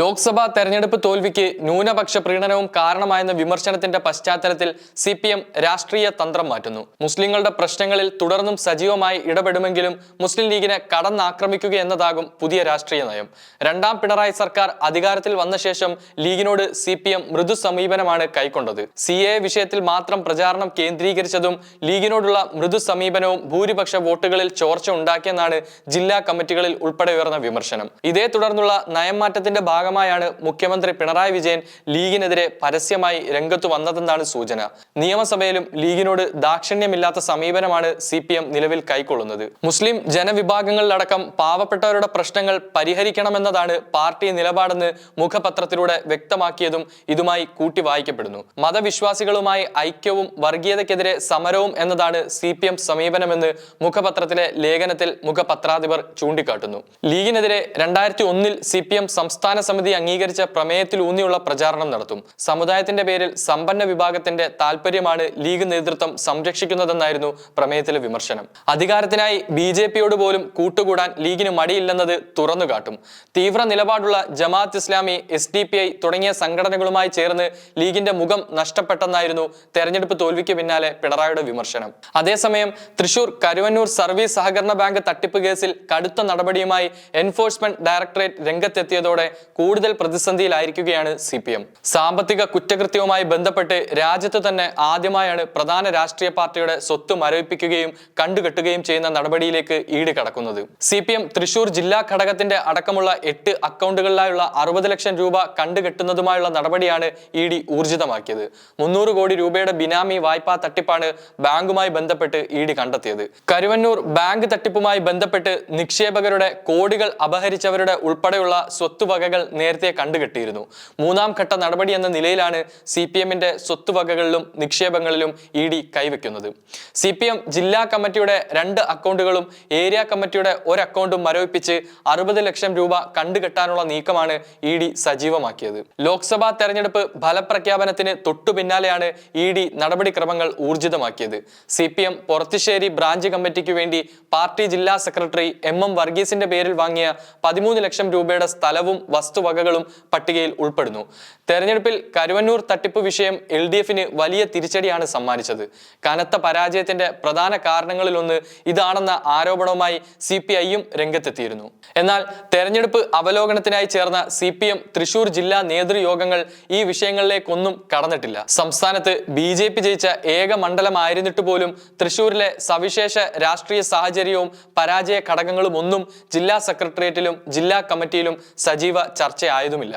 ലോക്സഭാ തെരഞ്ഞെടുപ്പ് തോൽവിക്ക് ന്യൂനപക്ഷ പ്രീണനവും കാരണമായെന്ന വിമർശനത്തിന്റെ പശ്ചാത്തലത്തിൽ സി പി എം രാഷ്ട്രീയ തന്ത്രം മാറ്റുന്നു. മുസ്ലിങ്ങളുടെ പ്രശ്നങ്ങളിൽ തുടർന്നും സജീവമായി ഇടപെടുമെങ്കിലും മുസ്ലിം ലീഗിനെ കടന്നാക്രമിക്കുക എന്നതാകും പുതിയ രാഷ്ട്രീയ നയം. രണ്ടാം പിണറായി സർക്കാർ അധികാരത്തിൽ വന്ന ശേഷം ലീഗിനോട് സി പി എം മൃദു സമീപനമാണ് കൈക്കൊണ്ടത്. സി എ വിഷയത്തിൽ മാത്രം പ്രചാരണം കേന്ദ്രീകരിച്ചതും ലീഗിനോടുള്ള മൃദു സമീപനവും ഭൂരിപക്ഷ വോട്ടുകളിൽ ചോർച്ച ഉണ്ടാക്കിയെന്നാണ് ജില്ലാ കമ്മിറ്റികളിൽ ഉൾപ്പെടെ ഉയർന്ന വിമർശനം. ഇതേ തുടർന്നുള്ള നയംമാറ്റത്തിന്റെ ഭാഗമായാണ് മുഖ്യമന്ത്രി പിണറായി വിജയൻ ലീഗിനെതിരെ പരസ്യമായി രംഗത്തു വന്നതെന്നാണ് സൂചന. നിയമസഭയിലും ലീഗിനോട് ദാക്ഷിണ്യമില്ലാത്ത സമീപനമാണ് സി നിലവിൽ കൈക്കൊള്ളുന്നത്. മുസ്ലിം ജനവിഭാഗങ്ങളിലടക്കം പാവപ്പെട്ടവരുടെ പ്രശ്നങ്ങൾ പരിഹരിക്കണമെന്നതാണ് പാർട്ടി നിലപാടെന്ന് മുഖപത്രത്തിലൂടെ വ്യക്തമാക്കിയതും ഇതുമായി കൂട്ടി വായിക്കപ്പെടുന്നു. മതവിശ്വാസികളുമായി ഐക്യവും വർഗീയതയ്ക്കെതിരെ സമരവും എന്നതാണ് സി പി എം സമീപനമെന്ന് മുഖപത്രത്തിലെ ലേഖനത്തിൽ മുഖപത്രാധിപർ ചൂണ്ടിക്കാട്ടുന്നു. ലീഗിനെതിരെ രണ്ടായിരത്തി ഒന്നിൽ സി പി എം സംസ്ഥാന സമിതി അംഗീകരിച്ച പ്രമേയത്തിൽ ഊന്നിയുള്ള പ്രചാരണം നടത്തും. സമുദായത്തിന്റെ പേരിൽ സമ്പന്ന വിഭാഗത്തിന്റെ താല്പര്യമാണ് ലീഗ് നേതൃത്വം സംരക്ഷിക്കുന്നതെന്നായിരുന്നു പ്രമേയത്തിലെ വിമർശനം. അധികാരത്തിനായി ബി ജെ പിയോട് പോലും കൂട്ടുകൂടാൻ ലീഗിന് മടിയില്ലെന്നത് തുറന്നുകാട്ടും. തീവ്ര നിലപാടുള്ള Jamaat Islami S D P I തുടങ്ങിയ സംഘടനകളുമായി ചേർന്ന് ലീഗിന്റെ മുഖം നഷ്ടപ്പെട്ടെന്നായിരുന്നു തെരഞ്ഞെടുപ്പ് തോൽവിക്ക് പിന്നാലെ പിണറായിയുടെ വിമർശനം. അതേസമയം തൃശൂർ കരുവന്നൂർ സർവീസ് സഹകരണ ബാങ്ക് തട്ടിപ്പ് കേസിൽ കടുത്ത നടപടിയുമായി എൻഫോഴ്സ്മെന്റ് ഡയറക്ടറേറ്റ് രംഗത്തെത്തിയതോടെ കൂടുതൽ പ്രതിസന്ധിയിലായിരിക്കുകയാണ് സി പി എം സാമ്പത്തിക കുറ്റകൃത്യവുമായി ബന്ധപ്പെട്ട് രാജ്യത്ത് തന്നെ ആദ്യമായാണ് പ്രധാന രാഷ്ട്രീയ പാർട്ടിയുടെ സ്വത്ത് മരവിപ്പിക്കുകയും കണ്ടുകെട്ടുകയും ചെയ്യുന്ന നടപടിയിലേക്ക് ഈട് കടക്കുന്നത് സി പി എം തൃശൂർ ജില്ലാ ഘടകത്തിന്റെ അടക്കമുള്ള എട്ട് അക്കൗണ്ടുകളിലായുള്ള അറുപത് ലക്ഷം രൂപ കണ്ടുകെട്ടുന്നതുമായുള്ള നടപടിയാണ് ഇ ഡി ഊർജിതമാക്കിയത്. മുന്നൂറ് കോടി രൂപയുടെ ബിനാമി വായ്പാ തട്ടിപ്പാണ് ബാങ്കുമായി ബന്ധപ്പെട്ട് ഇ ഡി കണ്ടെത്തിയത്. കരുവന്നൂർ ബാങ്ക് തട്ടിപ്പുമായി ബന്ധപ്പെട്ട് നിക്ഷേപകരുടെ കോടികൾ അപഹരിച്ചവരുടെ ഉൾപ്പെടെയുള്ള സ്വത്തുവകകൾ നേരത്തെ കണ്ടുകെട്ടിയിരുന്നു. മൂന്നാം ഘട്ട നടപടി എന്ന നിലയിലാണ് സി പി എമ്മിന്റെ സ്വത്തുവകകളിലും നിക്ഷേപങ്ങളിലും ഇ ഡി കൈവയ്ക്കുന്നത്. സി പി എം ജില്ലാ കമ്മിറ്റിയുടെ രണ്ട് അക്കൗണ്ടുകളും ഏരിയ കമ്മിറ്റിയുടെ ഒരു അക്കൗണ്ടും മരവിപ്പിച്ച് അറുപത് ലക്ഷം രൂപ കണ്ടുകെട്ടാനുള്ള നീക്കമാണ് ഇ ഡി സജീവമാക്കിയത്. ലോക്സഭാ തെരഞ്ഞെടുപ്പ് ഫലപ്രഖ്യാപനത്തിന് തൊട്ടു പിന്നാലെയാണ് ഇ ഡി നടപടിക്രമങ്ങൾ ഊർജിതമാക്കിയത്. C P M Porathissery branch കമ്മിറ്റിക്ക് വേണ്ടി പാർട്ടി ജില്ലാ സെക്രട്ടറി എം എം വർഗീസിന്റെ പേരിൽ വാങ്ങിയ പതിമൂന്ന് ലക്ഷം രൂപയുടെ സ്ഥലവും വസ്തുവകകളും പട്ടികയിൽ ഉൾപ്പെടുന്നു. തെരഞ്ഞെടുപ്പിൽ കരുവന്നൂർ തട്ടിപ്പ് വിഷയം എൽ ഡി എഫിന് വലിയ തിരിച്ചടിയാണ് സമ്മാനിച്ചത്. കനത്ത പരാജയത്തിന്റെ പ്രധാന കാരണങ്ങളിലൊന്ന് ഇതാണെന്ന ആരോപണവുമായി സി പി ഐയും രംഗത്തെത്തിയിരുന്നു. എന്നാൽ തെരഞ്ഞെടുപ്പ് അവലോകനത്തിനായി ചേർന്ന സി പി എം തൃശൂർ ജില്ലാ നേതൃയോഗങ്ങൾ ഈ വിഷയങ്ങളിലേക്കൊന്നും കടന്നിട്ടില്ല. സംസ്ഥാനത്ത് ബി ജെ പി ജയിച്ച ഏക മണ്ഡലമായിരുന്നിട്ട് പോലും തൃശൂരിലെ സവിശേഷ രാഷ്ട്രീയ സാഹചര്യവും പരാജയ ഘടകങ്ങളും ഒന്നും ജില്ലാ സെക്രട്ടേറിയറ്റിലും ജില്ലാ കമ്മിറ്റിയിലും സജീവ ചർച്ചയായതുമില്ല.